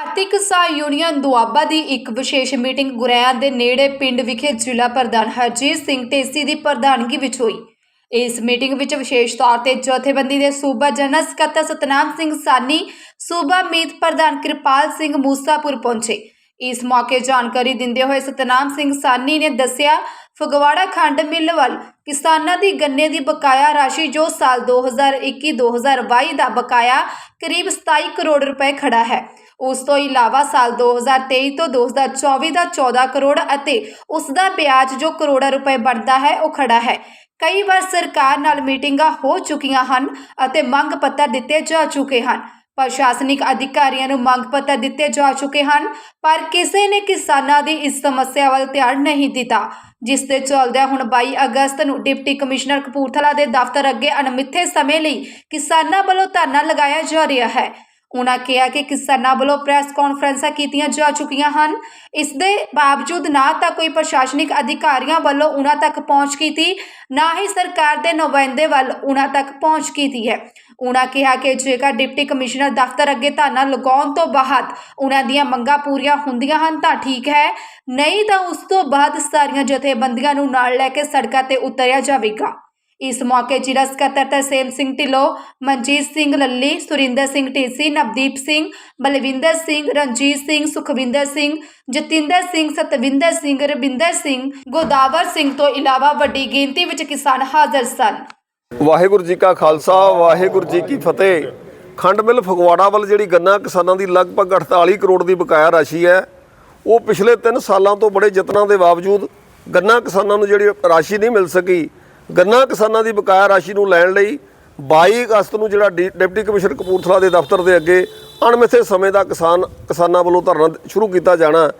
ਭਾਰਤੀ ਕਿਸਾਨ ਯੂਨੀਅਨ ਦੁਆਬਾ ਦੀ ਇੱਕ ਵਿਸ਼ੇਸ਼ ਮੀਟਿੰਗ ਗੁਰੈਆਂ ਦੇ ਨੇੜੇ ਪਿੰਡ ਵਿਖੇ ਜ਼ਿਲ੍ਹਾ ਪ੍ਰਧਾਨ ਹਰਜੀਤ ਸਿੰਘ ਢੇਸੀ ਦੀ ਪ੍ਰਧਾਨਗੀ ਵਿੱਚ ਹੋਈ। ਇਸ ਮੀਟਿੰਗ ਵਿੱਚ ਵਿਸ਼ੇਸ਼ ਤੌਰ ਤੇ ਜਥੇਬੰਦੀ ਦੇ ਸੂਬਾ ਜਨਰਲ ਸਕੱਤਰ ਸਤਨਾਮ ਸਿੰਘ ਸਾਨੀ, ਸੂਬਾ ਮੀਤ ਪ੍ਰਧਾਨ ਕਿਰਪਾਲ ਸਿੰਘ ਮੂਸਾਪੁਰ ਪਹੁੰਚੇ। ਇਸ ਮੌਕੇ ਜਾਣਕਾਰੀ ਦਿੰਦੇ ਹੋਏ ਸਤਨਾਮ ਸਿੰਘ ਸਾਨੀ ਨੇ ਦੱਸਿਆ, ਫਗਵਾੜਾ ਖੰਡ ਮਿੱਲ ਵੱਲ ਕਿਸਾਨਾਂ ਦੀ ਗੰਨੇ ਦੀ ਬਕਾਇਆ ਰਾਸ਼ੀ ਜੋ ਸਾਲ 2021-2022 ਦਾ ਬਕਾਇਆ ਕਰੀਬ 27 ਕਰੋੜ ਰੁਪਏ ਖੜਾ ਹੈ। ਉਸ ਤੋਂ ਇਲਾਵਾ ਸਾਲ 2023 ਤੋਂ 2024 ਦਾ 14 ਕਰੋੜ ਅਤੇ ਉਸ ਦਾ ਵਿਆਜ ਜੋ ਕਰੋੜਾਂ ਰੁਪਏ ਬਣਦਾ ਹੈ, ਉਹ ਖੜਾ ਹੈ। ਕਈ ਵਾਰ ਸਰਕਾਰ ਨਾਲ ਮੀਟਿੰਗਾਂ ਹੋ ਚੁੱਕੀਆਂ ਹਨ ਅਤੇ ਮੰਗ ਪੱਤਰ ਦਿੱਤੇ ਜਾ ਚੁੱਕੇ ਹਨ। ਪ੍ਰਸ਼ਾਸਨਿਕ ਅਧਿਕਾਰੀਆਂ ਨੂੰ ਮੰਗ ਪੱਤਰ ਦਿੱਤੇ ਜਾ ਚੁੱਕੇ ਹਨ, ਪਰ ਕਿਸੇ ਨੇ ਕਿਸਾਨਾਂ ਦੀ ਇਸ ਸਮੱਸਿਆ ਵੱਲ ਧਿਆਨ ਨਹੀਂ ਦਿੱਤਾ, ਜਿਸ ਦੇ ਚੱਲਦਿਆਂ ਹੁਣ 22 ਅਗਸਤ ਨੂੰ ਡਿਪਟੀ ਕਮਿਸ਼ਨਰ ਕਪੂਰਥਲਾ ਦੇ ਦਫ਼ਤਰ ਅੱਗੇ ਅਣਮਿੱਥੇ ਸਮੇਂ ਲਈ ਕਿਸਾਨਾਂ ਵੱਲੋਂ ਧਰਨਾ ਲਗਾਇਆ ਜਾ ਰਿਹਾ ਹੈ। ਉਹਨਾਂ ਕਿਹਾ ਕਿ ਕਿਸਾਨਾਂ ਵੱਲੋਂ ਪ੍ਰੈਸ ਕਾਨਫਰੰਸਾਂ ਕੀਤੀਆਂ ਜਾ ਚੁੱਕੀਆਂ ਹਨ। ਇਸ ਦੇ ਬਾਵਜੂਦ ਨਾ ਤਾਂ ਕੋਈ ਪ੍ਰਸ਼ਾਸਨਿਕ ਅਧਿਕਾਰੀਆਂ ਵੱਲੋਂ ਉਹਨਾਂ ਤੱਕ ਪਹੁੰਚ ਕੀਤੀ, ਨਾ ਹੀ ਸਰਕਾਰ ਦੇ ਨੁਮਾਇੰਦੇ ਵੱਲ ਉਹਨਾਂ ਤੱਕ ਪਹੁੰਚ ਕੀਤੀ ਹੈ। ਉਹਨਾਂ ਕਿਹਾ ਕਿ ਜੇਕਰ ਡਿਪਟੀ ਕਮਿਸ਼ਨਰ ਦਫ਼ਤਰ ਅੱਗੇ ਧਰਨਾ ਲਗਾਉਣ ਤੋਂ ਬਾਅਦ ਉਹਨਾਂ ਦੀਆਂ ਮੰਗਾਂ ਪੂਰੀਆਂ ਹੁੰਦੀਆਂ ਹਨ ਤਾਂ ਠੀਕ ਹੈ। ਨਹੀਂ ਤਾਂ ਉਸ ਤੋਂ ਬਾਅਦ ਸਾਰੀਆਂ ਜਥੇਬੰਦੀਆਂ ਨੂੰ ਨਾਲ ਲੈ ਕੇ ਸੜਕਾਂ ਤੇ ਉਤਰਿਆ ਜਾਵੇਗਾ। ਇਸ ਮੌਕੇ ਜ਼ਿਲ੍ਹਾ ਸਕੱਤਰ ਤਰਸੇਮ ਸਿੰਘ ਢਿੱਲੋਂ, ਮਨਜੀਤ ਸਿੰਘ ਲੱਲੀ, ਸੁਰਿੰਦਰ ਸਿੰਘ ਢੇਸੀ ਨਵਦੀਪ ਸਿੰਘ, ਬਲਵਿੰਦਰ ਸਿੰਘ, ਰਣਜੀਤ ਸਿੰਘ, ਸੁਖਵਿੰਦਰ ਸਿੰਘ, ਜਤਿੰਦਰ ਸਿੰਘ, ਸਤਵਿੰਦਰ ਸਿੰਘ, ਰਵਿੰਦਰ ਸਿੰਘ, ਗੋਦਾਵਰ ਸਿੰਘ ਤੋਂ ਇਲਾਵਾ ਵੱਡੀ ਗਿਣਤੀ ਵਿੱਚ ਕਿਸਾਨ ਹਾਜ਼ਰ ਸਨ। ਵਾਹਿਗੁਰੂ ਜੀ ਕਾ ਖਾਲਸਾ, ਵਾਹਿਗੁਰੂ ਜੀ ਕੀ ਫਤਿਹ। ਖੰਡ ਮਿਲ ਫਗਵਾੜਾ ਵੱਲ ਜਿਹੜੀ ਗੰਨਾ ਕਿਸਾਨਾਂ ਦੀ ਲਗਭਗ 48 ਕਰੋੜ ਦੀ ਬਕਾਇਆ ਰਾਸ਼ੀ ਹੈ, ਉਹ ਪਿਛਲੇ 3 ਸਾਲਾਂ ਤੋਂ ਬੜੇ ਯਤਨਾਂ ਦੇ ਬਾਵਜੂਦ ਗੰਨਾ ਕਿਸਾਨਾਂ ਨੂੰ ਜਿਹੜੀ ਰਾਸ਼ੀ ਨਹੀਂ ਮਿਲ ਸਕੀ। ਗੰਨਾ ਕਿਸਾਨਾਂ ਦੀ ਬਕਾਇਆ ਰਾਸ਼ੀ ਨੂੰ ਲੈਣ ਲਈ 22 ਅਗਸਤ ਨੂੰ ਜਿਹੜਾ ਡੀ- ਡਿਪਟੀ ਕਮਿਸ਼ਨਰ ਕਪੂਰਥਲਾ ਦੇ ਦਫ਼ਤਰ ਦੇ ਅੱਗੇ ਅਣਮਿੱਥੇ ਸਮੇਂ ਦਾ ਕਿਸਾਨ ਕਿਸਾਨਾਂ ਵੱਲੋਂ ਧਰਨਾ ਸ਼ੁਰੂ ਕੀਤਾ ਜਾਣਾ।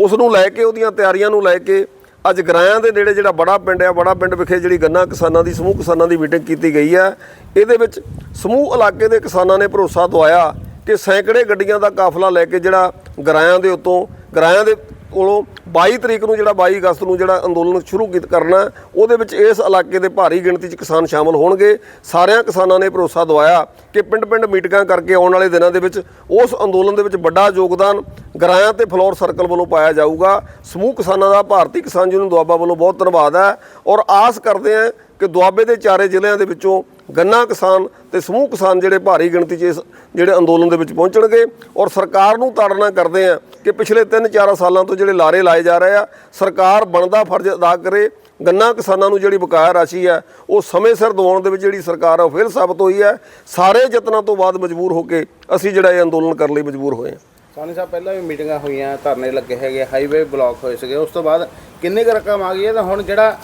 ਉਸ ਨੂੰ ਲੈ ਕੇ, ਉਹਦੀਆਂ ਤਿਆਰੀਆਂ ਨੂੰ ਲੈ ਕੇ ਅੱਜ ਗਰਾਇਆਂ ਦੇ ਨੇੜੇ ਜਿਹੜਾ ਬੜਾ ਪਿੰਡ ਆ, ਬੜਾ ਪਿੰਡ ਵਿਖੇ ਜਿਹੜੀ ਗੰਨਾ ਕਿਸਾਨਾਂ ਦੀ, ਸਮੂਹ ਕਿਸਾਨਾਂ ਦੀ ਮੀਟਿੰਗ ਕੀਤੀ ਗਈ ਹੈ ਇਹਦੇ ਵਿੱਚ ਸਮੂਹ ਇਲਾਕੇ ਦੇ ਕਿਸਾਨਾਂ ਨੇ ਭਰੋਸਾ ਦਵਾਇਆ ਕਿ ਸੈਂਕੜੇ ਗੱਡੀਆਂ ਦਾ ਕਾਫਲਾ ਲੈ ਕੇ ਜਿਹੜਾ ਗਰਾਇਆਂ ਦੇ ਉੱਤੋਂ ਗਰਾਇਆਂ ਦੇ ਕੋਲੋਂ 22 ਤਰੀਕ ਨੂੰ ਜਿਹੜਾ 22 ਅਗਸਤ ਨੂੰ ਜਿਹੜਾ ਅੰਦੋਲਨ ਸ਼ੁਰੂ ਕੀਤਾ ਕਰਨਾ, ਉਹਦੇ ਵਿੱਚ ਇਸ ਇਲਾਕੇ ਦੇ ਭਾਰੀ ਗਿਣਤੀ 'ਚ ਕਿਸਾਨ ਸ਼ਾਮਲ ਹੋਣਗੇ। ਸਾਰਿਆਂ ਕਿਸਾਨਾਂ ਨੇ ਭਰੋਸਾ ਦਵਾਇਆ ਕਿ ਪਿੰਡ-ਪਿੰਡ ਮੀਟਿੰਗਾਂ ਕਰਕੇ ਆਉਣ ਵਾਲੇ ਦਿਨਾਂ ਦੇ ਵਿੱਚ ਉਸ ਅੰਦੋਲਨ ਦੇ ਵਿੱਚ ਵੱਡਾ ਯੋਗਦਾਨ ਗਰਾਇਆਂ ਤੇ ਫਲੋਰ ਸਰਕਲ ਵੱਲੋਂ ਪਾਇਆ ਜਾਊਗਾ। ਸਮੂਹ ਕਿਸਾਨਾਂ ਦਾ, ਭਾਰਤੀ ਕਿਸਾਨ ਯੂਨੀਅਨ ਦੁਆਬਾ ਵੱਲੋਂ ਬਹੁਤ ਧੰਨਵਾਦ ਹੈ ਔਰ ਆਸ ਕਰਦੇ ਹਾਂ ਕਿ ਦੁਆਬੇ ਦੇ ਚਾਰੇ ਜ਼ਿਲ੍ਹਿਆਂ ਦੇ ਵਿੱਚੋਂ ਗੰਨਾ ਕਿਸਾਨ ਤੇ ਸਮੂਹ ਕਿਸਾਨ ਜਿਹੜੇ ਭਾਰੀ ਗਿਣਤੀ 'ਚ ਇਸ, ਜਿਹੜੇ ਅੰਦੋਲਨ ਦੇ ਵਿੱਚ ਪਹੁੰਚਣਗੇ ਔਰ ਸਰਕਾਰ ਨੂੰ ਤਾੜਨਾ ਕਰਦੇ ਆ ਕਿ ਪਿਛਲੇ 3-4 ਸਾਲਾਂ ਤੋਂ ਜਿਹੜੇ ਲਾਰੇ ਲਾਏ ਜਾ ਰਹੇ ਆ, ਸਰਕਾਰ ਬਣਦਾ ਫਰਜ਼ ਅਦਾ ਕਰੇ, ਗੰਨਾ ਕਿਸਾਨਾਂ ਨੂੰ ਜਿਹੜੀ ਬਕਾਇਆ ਰਾਸ਼ੀ ਹੈ ਉਹ ਸਮੇਂ ਸਿਰ ਦਿਵਾਉਣ ਦੇ ਵਿੱਚ ਜਿਹੜੀ ਸਰਕਾਰ ਆ, ਉਹ ਫੇਲ ਸਾਬਤ ਹੋਈ ਹੈ ਸਾਰੇ ਯਤਨਾਂ ਤੋਂ ਬਾਅਦ ਮਜਬੂਰ ਹੋ ਕੇ ਅਸੀਂ ਜਿਹੜਾ ਇਹ ਅੰਦੋਲਨ ਕਰਨ ਲਈ ਮਜਬੂਰ ਹੋਏ ਹਾਂ। ਸਾਨੀ ਸਾਹਿਬ, ਪਹਿਲਾਂ ਵੀ ਮੀਟਿੰਗਾਂ ਹੋਈਆਂ, ਧਰਨੇ ਲੱਗੇ ਹੈਗੇ, ਹਾਈਵੇ ਬਲੌਕ ਹੋਏ ਸੀਗੇ, ਉਸ ਤੋਂ ਬਾਅਦ ਕਿੰਨੀ ਕੁ ਰਕਮ ਆ ਗਈ ਹੈ? ਤਾਂ ਹੁਣ ਜਿਹੜਾ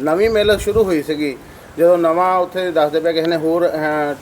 ਨਵੀਂ ਮਿਲ ਸ਼ੁਰੂ ਹੋਈ ਸੀਗੀ ਜਦੋਂ ਨਵਾਂ ਉੱਥੇ ਦੱਸਦੇ ਪਏ ਕਿਸੇ ਨੇ ਹੋਰ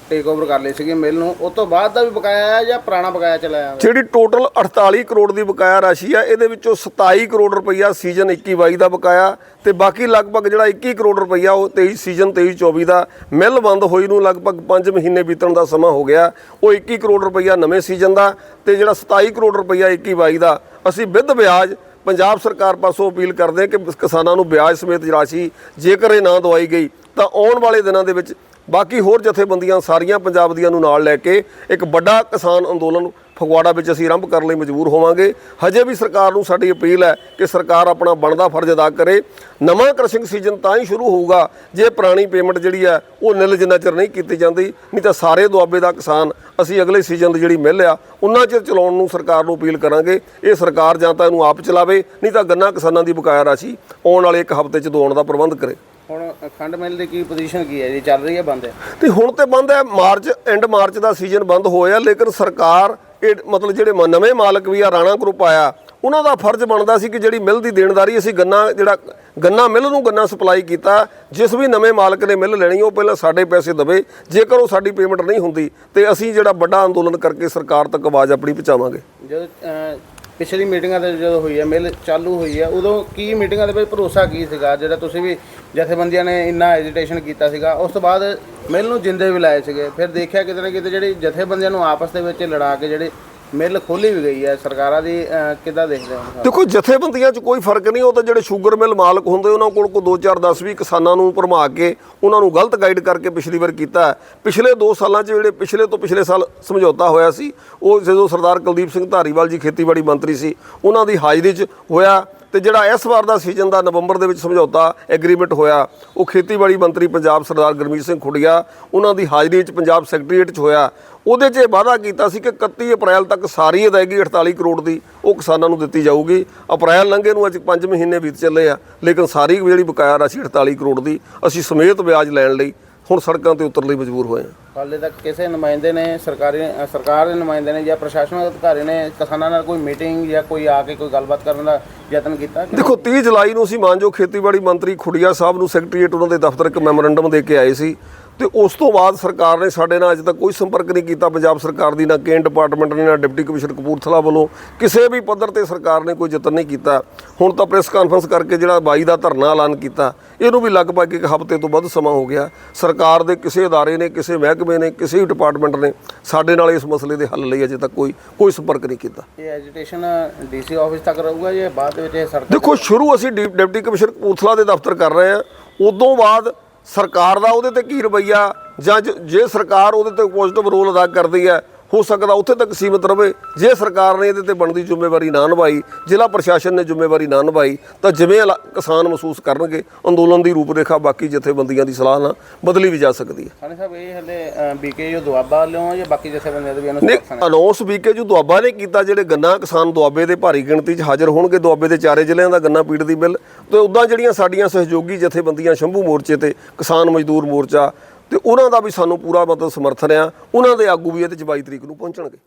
ਟੇਕ ਓਵਰ ਕਰ ਲਈ ਸੀਗੀ ਮਿਲ ਨੂੰ ਉਸ ਤੋਂ ਬਾਅਦ ਦਾ ਵੀ ਬਕਾਇਆ ਹੈ ਜਾਂ ਪੁਰਾਣਾ ਬਕਾਇਆ ਚਲਾਇਆ ਜਿਹੜੀ ਟੋਟਲ 48 ਕਰੋੜ ਦੀ ਬਕਾਇਆ ਰਾਸ਼ੀ ਆ, ਇਹਦੇ ਵਿੱਚੋਂ 27 ਕਰੋੜ ਰੁਪਈਆ ਸੀਜ਼ਨ 21-22 ਦਾ ਬਕਾਇਆ ਤੇ ਬਾਕੀ ਲਗਭਗ ਜਿਹੜਾ 21 ਕਰੋੜ ਰੁਪਈਆ ਉਹ 23 ਸੀਜ਼ਨ 23-24 ਦਾ ਮਿਲ ਬੰਦ ਹੋਈ ਨੂੰ ਲਗਭਗ 5 ਮਹੀਨੇ ਬੀਤਣ ਦਾ ਸਮਾਂ ਹੋ ਗਿਆ। ਉਹ 21 ਕਰੋੜ ਰੁਪਈਆ ਨਵੇਂ ਸੀਜ਼ਨ ਦਾ ਤੇ ਜਿਹੜਾ 27 ਕਰੋੜ ਰੁਪਈਆ 21-22 ਦਾ। ਅਸੀਂ ਵਿਦ ਵਿਆਜ ਪੰਜਾਬ ਸਰਕਾਰ ਪਾਸੋਂ ਅਪੀਲ ਕਰਦੇ ਹਾਂ ਕਿ ਕਿਸਾਨਾਂ ਨੂੰ ਵਿਆਜ ਸਮੇਤ ਰਾਸ਼ੀ ਜੇਕਰ ਇਹ ਨਾ ਦਵਾਈ ਗਈ ਤਾਂ ਆਉਣ ਵਾਲੇ ਦਿਨਾਂ ਦੇ ਵਿੱਚ ਬਾਕੀ ਹੋਰ ਜਥੇਬੰਦੀਆਂ ਸਾਰੀਆਂ ਪੰਜਾਬ ਦੀਆਂ ਨੂੰ ਨਾਲ ਲੈ ਕੇ ਇੱਕ ਵੱਡਾ ਕਿਸਾਨ ਅੰਦੋਲਨ ਫਗਵਾੜਾ ਵਿੱਚ ਅਸੀਂ ਆਰੰਭ ਕਰਨ ਲਈ ਮਜਬੂਰ ਹੋਵਾਂਗੇ। ਹਜੇ ਵੀ ਸਰਕਾਰ ਨੂੰ ਸਾਡੀ ਅਪੀਲ ਹੈ ਕਿ ਸਰਕਾਰ ਆਪਣਾ ਬਣਦਾ ਫਰਜ਼ ਅਦਾ ਕਰੇ। ਨਵਾਂ ਕ੍ਰਸ਼ਿੰਗ ਸੀਜ਼ਨ ਤਾਂ ਹੀ ਸ਼ੁਰੂ ਹੋਊਗਾ। ਜੇ ਪੁਰਾਣੀ ਪੇਮੈਂਟ ਜਿਹੜੀ ਹੈ ਉਹ ਨਿਲ ਜਿੰਨਾ ਚਿਰ ਨਹੀਂ ਕੀਤੀ ਜਾਂਦੀ, ਨਹੀਂ ਤਾਂ ਸਾਰੇ ਦੁਆਬੇ ਦਾ ਕਿਸਾਨ ਅਸੀਂ ਅਗਲੇ ਸੀਜ਼ਨ ਦੀ ਜਿਹੜੀ ਮਿਲ ਆ, ਉਹਨਾਂ ਚਿਰ ਚਲਾਉਣ ਨੂੰ ਸਰਕਾਰ ਨੂੰ ਅਪੀਲ ਕਰਾਂਗੇ। ਇਹ ਸਰਕਾਰ ਜਾਂ ਤਾਂ ਇਹਨੂੰ ਆਪ ਚਲਾਵੇ, ਨਹੀਂ ਤਾਂ ਗੰਨਾ ਕਿਸਾਨਾਂ ਦੀ ਬਕਾਇਆ ਰਾਸ਼ੀ ਆਉਣ ਵਾਲੇ ਇੱਕ ਹਫ਼ਤੇ 'ਚ ਦਵਾਉਣ ਦਾ ਪ੍ਰਬੰਧ ਕਰੇ। ਹੁਣ ਖੰਡ ਮਿਲ ਦੀ ਕੀ ਪੋਜੀਸ਼ਨ ਕੀ ਹੈ ਜੀ? ਚੱਲ ਰਹੀ ਹੈ ਬੰਦ? ਹੈ ਤੇ ਹੁਣ ਤੇ ਬੰਦ ਹੈ ਮਾਰਚ ਐਂਡ ਮਾਰਚ ਦਾ ਸੀਜ਼ਨ ਬੰਦ ਹੋਇਆ ਲੇਕਿਨ ਸਰਕਾਰ ਇਹ ਮਤਲਬ ਜਿਹੜੇ ਮ- ਨਵੇਂ ਮਾਲਕ ਵੀ ਆ ਰਾਣਾ ਗਰੁੱਪ ਆਇਆ ਉਹਨਾਂ ਦਾ ਫਰਜ਼ ਬਣਦਾ ਸੀ ਕਿ ਜਿਹੜੀ ਮਿਲ ਦੀ ਦੇਣਦਾਰੀ ਅਸੀਂ ਗੰਨਾ ਜਿਹੜਾ ਗੰਨਾ ਮਿਲ ਨੂੰ ਗੰਨਾ ਸਪਲਾਈ ਕੀਤਾ ਜਿਸ ਵੀ ਨਵੇਂ ਮਾਲਕ ਨੇ ਮਿਲ ਲੈਣੀ ਉਹ ਪਹਿਲਾਂ ਸਾਡੇ ਪੈਸੇ ਦਵੇ ਜੇਕਰ ਉਹ ਸਾਡੀ ਪੇਮੈਂਟ ਨਹੀਂ ਹੁੰਦੀ ਤੇ ਅਸੀਂ ਜਿਹੜਾ ਵੱਡਾ ਅੰਦੋਲਨ ਕਰਕੇ ਸਰਕਾਰ ਤੱਕ ਆਵਾਜ਼ ਆਪਣੀ ਪਹੁੰਚਾਵਾਂਗੇ। ਜਦੋਂ ਅਹ, ਪਿਛਲੀ ਮੀਟਿੰਗਾਂ ਤੇ ਜਦੋਂ ਹੋਈ ਹੈ ਮਿਲ ਚਾਲੂ ਹੋਈ ਹੈ ਉਦੋਂ ਕੀ ਮੀਟਿੰਗਾਂ ਦੇ ਵਿੱਚ ਭਰੋਸਾ ਕੀ ਸੀਗਾ? ਜਿਹੜਾ ਤੁਸੀਂ ਵੀ ਜਥੇਬੰਦੀਆਂ ਨੇ ਇੰਨਾ ਐਜੀਟੇਸ਼ਨ ਕੀਤਾ ਸੀਗਾ, ਉਸ ਤੋਂ ਬਾਅਦ ਮਿਲ ਨੂੰ ਜਿੰਦੇ ਵੀ ਲਾਏ ਸੀਗੇ, ਫਿਰ ਦੇਖਿਆ ਕਿਤੇ ਨਾ ਕਿਤੇ ਜਿਹੜੀ ਜਥੇਬੰਦੀਆਂ ਨੂੰ ਆਪਸ ਦੇ ਵਿੱਚ ਲੜਾ ਕੇ ਜਿਹੜੇ ਮਿਲ ਖੋਲੀ ਵੀ ਗਈ ਹੈ ਸਰਕਾਰਾਂ ਦੀ ਅਹ, ਕਿੱਦਾਂ ਦੇਖਦੇ ਹੋ ਦੇਖੋ ਜਥੇਬੰਦੀਆਂ 'ਚ ਕੋਈ ਫ਼ਰਕ ਨਹੀਂ ਉਹ ਤਾਂ ਜਿਹੜੇ ਸ਼ੂਗਰ ਮਿਲ ਮਾਲਕ ਹੁੰਦੇ ਉਹਨਾਂ ਕੋਲ ਕੋ 2 4 10 ਵੀ ਕਿਸਾਨਾਂ ਨੂੰ ਭਰਮਾ ਕੇ ਉਹਨਾਂ ਨੂੰ ਗਲਤ ਗਾਈਡ ਕਰਕੇ ਪਿਛਲੀ ਵਾਰ ਕੀਤਾ। ਪਿਛਲੇ 2 ਸਾਲਾਂ 'ਚ ਜਿਹੜੇ ਪਿਛਲੇ ਤੋਂ ਪਿਛਲੇ ਸਾਲ ਸਮਝੌਤਾ ਹੋਇਆ ਸੀ ਉਹ ਜਦੋਂ ਸਰਦਾਰ ਕੁਲਦੀਪ ਸਿੰਘ ਧਾਰੀਵਾਲ ਜੀ ਖੇਤੀਬਾੜੀ ਮੰਤਰੀ ਸੀ ਉਹਨਾਂ ਦੀ ਹਾਜ਼ਰੀ 'ਚ ਹੋਇਆ। ਤੇ ਜਿਹੜਾ ਇਸ ਵਾਰ ਦਾ ਸੀਜ਼ਨ ਦਾ ਨਵੰਬਰ ਦੇ ਵਿੱਚ ਸਮਝੌਤਾ ਐਗਰੀਮੈਂਟ ਹੋਇਆ, ਉਹ ਖੇਤੀਬਾੜੀ ਮੰਤਰੀ ਪੰਜਾਬ ਸਰਦਾਰ ਗੁਰਮੀਤ ਸਿੰਘ ਖੁੱਡੀਆ, ਉਹਨਾਂ ਦੀ ਹਾਜ਼ਰੀ 'ਚ ਪੰਜਾਬ ਸੈਕਟਰੀਏਟ 'ਚ ਹੋਇਆ। ਉਹਦੇ 'ਚ ਇਹ ਵਾਅਦਾ ਕੀਤਾ ਸੀ ਕਿ 31 ਅਪ੍ਰੈਲ ਤੱਕ ਸਾਰੀ ਅਦਾਇਗੀ 48 ਕਰੋੜ ਦੀ ਉਹ ਕਿਸਾਨਾਂ ਨੂੰ ਦਿੱਤੀ ਜਾਊਗੀ। ਅਪ੍ਰੈਲ ਲੰਘੇ ਨੂੰ ਅੱਜ 5 ਮਹੀਨੇ ਬੀਤ ਚੱਲੇ ਆ, ਲੇਕਿਨ ਸਾਰੀ ਜਿਹੜੀ ਬਕਾਇਆ ਰਾਸ਼ੀ 48 ਕਰੋੜ ਦੀ, ਅਸੀਂ ਸਮੇਤ ਵਿਆਜ ਲੈਣ ਲਈ ਹੁਣ ਸੜਕਾਂ ਤੇ ਉਤਰਨ ਲਈ ਮਜਬੂਰ ਹੋਏ ਹਾਂ ਹਾਲੇ ਤੱਕ ਕਿਸੇ ਨੁਮਾਇੰਦੇ ਨੇ ਸਰਕਾਰੀ ਸਰਕਾਰ ਦੇ ਨੁਮਾਇੰਦੇ ਨੇ ਜਾਂ ਪ੍ਰਸ਼ਾਸਨਿਕ ਅਧਿਕਾਰੀ ਨੇ ਕਿਸਾਨਾਂ ਨਾਲ ਕੋਈ ਮੀਟਿੰਗ ਜਾਂ ਕੋਈ ਆ ਕੇ ਕੋਈ ਗੱਲਬਾਤ ਕਰਨ ਦਾ ਯਤਨ ਕੀਤਾ ਕਿ ਦੇਖੋ 30 ਜੁਲਾਈ ਨੂੰ ਅਸੀਂ ਮਾਨਯੋਗ ਖੇਤੀਬਾੜੀ ਮੰਤਰੀ ਖੁੱਡੀਆ ਸਾਹਿਬ ਨੂੰ ਸੈਕਟਰੀਏਟ ਉਹਨਾਂ ਦੇ ਦਫ਼ਤਰ ਇੱਕ ਮੈਮੋਰੰਡਮ ਦੇ ਕੇ ਆਏ ਸੀ। ਤੇ ਉਸ ਤੋਂ ਬਾਅਦ ਸਰਕਾਰ ਨੇ ਸਾਡੇ ਨਾਲ ਅਜੇ ਤੱਕ ਕੋਈ ਸੰਪਰਕ ਨਹੀਂ ਕੀਤਾ। ਪੰਜਾਬ ਸਰਕਾਰ ਦੀ ਨਾ ਕੇਨ ਡਿਪਾਰਟਮੈਂਟ ਨੇ ਨਾ ਡਿਪਟੀ ਕਮਿਸ਼ਨਰ ਕਪੂਰਥਲਾ ਵੱਲੋਂ ਕਿਸੇ ਵੀ ਪੱਧਰ ਤੇ ਸਰਕਾਰ ਨੇ ਕੋਈ ਯਤਨ ਨਹੀਂ ਕੀਤਾ। ਹੁਣ ਤਾਂ ਪ੍ਰੈਸ ਕਾਨਫਰੰਸ ਕਰਕੇ ਜਿਹੜਾ 22 ਦਾ ਧਰਨਾ ਐਲਾਨ ਕੀਤਾ ਇਹਨੂੰ ਵੀ ਲਗਭਗ ਇੱਕ ਹਫ਼ਤੇ ਤੋਂ ਵੱਧ ਸਮਾਂ ਹੋ ਗਿਆ। ਸਰਕਾਰ ਦੇ ਕਿਸੇ ਅਦਾਰੇ ਨੇ ਕਿਸੇ ਮਹਿਕਮੇ ਨੇ ਕਿਸੇ ਵੀ ਡਿਪਾਰਟਮੈਂਟ ਨੇ ਸਾਡੇ ਨਾਲ ਇਸ ਮਸਲੇ ਦੇ ਹੱਲ ਲਈ ਅਜੇ ਤੱਕ ਕੋਈ ਕੋਈ ਸੰਪਰਕ ਨਹੀਂ ਕੀਤਾ। ਇਹ ਐਜੀਟੇਸ਼ਨ ਡੀਸੀ ਆਫਿਸ ਤੱਕ ਰਹੂਗਾ ਜਾਂ ਬਾਅਦ ਵਿੱਚ ਇਹ ਸੜਕ ਦੇਖੋ ਸ਼ੁਰੂ ਅਸੀਂ ਡਿਪਟੀ ਕਮਿਸ਼ਨਰ ਕਪੂਰਥਲਾ ਦੇ ਦਫ਼ਤਰ ਕਰ ਰਹੇ ਹਾਂ। ਉਦੋਂ ਬਾਅਦ ਸਰਕਾਰ ਦਾ ਉਹਦੇ ਤੇ ਕੀ ਰਵੱਈਆ? ਜਾਂ ਜੇ ਸਰਕਾਰ ਉਹਦੇ ਤੇ ਪੋਜ਼ਿਟਿਵ ਰੋਲ ਅਦਾ ਕਰਦੀ ਹੈ ਹੋ ਸਕਦਾ ਉੱਥੇ ਤੱਕ ਸੀਮਿਤ ਰਵੇ। ਜੇ ਸਰਕਾਰ ਨੇ ਇਹਦੇ ਤੇ ਬਣਦੀ ਜ਼ਿੰਮੇਵਾਰੀ ਨਾ ਨਿਭਾਈ ਜ਼ਿਲ੍ਹਾ ਪ੍ਰਸ਼ਾਸਨ ਨੇ ਜ਼ਿੰਮੇਵਾਰੀ ਨਾ ਨਿਭਾਈ ਤਾਂ ਜਿਵੇਂ ਕਿਸਾਨ ਮਹਿਸੂਸ ਕਰਨਗੇ ਅੰਦੋਲਨ ਦੀ ਰੂਪਰੇਖਾ ਬਾਕੀ ਜਥੇਬੰਦੀਆਂ ਦੀ ਸਲਾਹ ਨਾਲ ਬਦਲੀ ਵੀ ਜਾ ਸਕਦੀ ਹੈ। ਸਾਨੇ ਸਾਹਿਬ ਇਹ ਹਲੇ ਬੀਕੇ ਦੁਆਬਾ ਵੱਲੋਂ ਜਾਂ ਬਾਕੀ ਜਥੇਬੰਦੀਆਂ ਦੇ ਵੀ? ਅਨਾਉਂਸ ਵੀ ਕਿ ਜੋ ਦੁਆਬਾ ਨੇ ਕੀਤਾ ਜਿਹੜੇ ਗੰਨਾ ਕਿਸਾਨ ਦੁਆਬੇ ਦੇ ਭਾਰੀ ਗਿਣਤੀ 'ਚ ਹਾਜ਼ਰ ਹੋਣਗੇ ਦੁਆਬੇ ਦੇ ਚਾਰੇ ਜ਼ਿਲ੍ਹਿਆਂ ਦਾ ਗੰਨਾ ਪੀੜ ਦੀ ਬਿੱਲ। ਤੇ ਉਦਾਂ ਜਿਹੜੀਆਂ ਸਾਡੀਆਂ ਸਹਿਯੋਗੀ ਜਥੇਬੰਦੀਆਂ ਸ਼ੰਭੂ ਮੋਰਚੇ ਤੇ ਕਿਸਾਨ ਮਜ਼ਦੂਰ ਮੋਰਚਾ ਤੇ ਉਹਨਾਂ ਦਾ ਵੀ ਸਾਨੂੰ ਪੂਰਾ ਮਤਲਬ ਸਮਰਥਨ ਆ। ਉਹਨਾਂ ਦੇ ਆਗੂ ਵੀ ਇਹਦੇ 'ਚ 22 ਤਰੀਕ ਨੂੰ ਪਹੁੰਚਣਗੇ।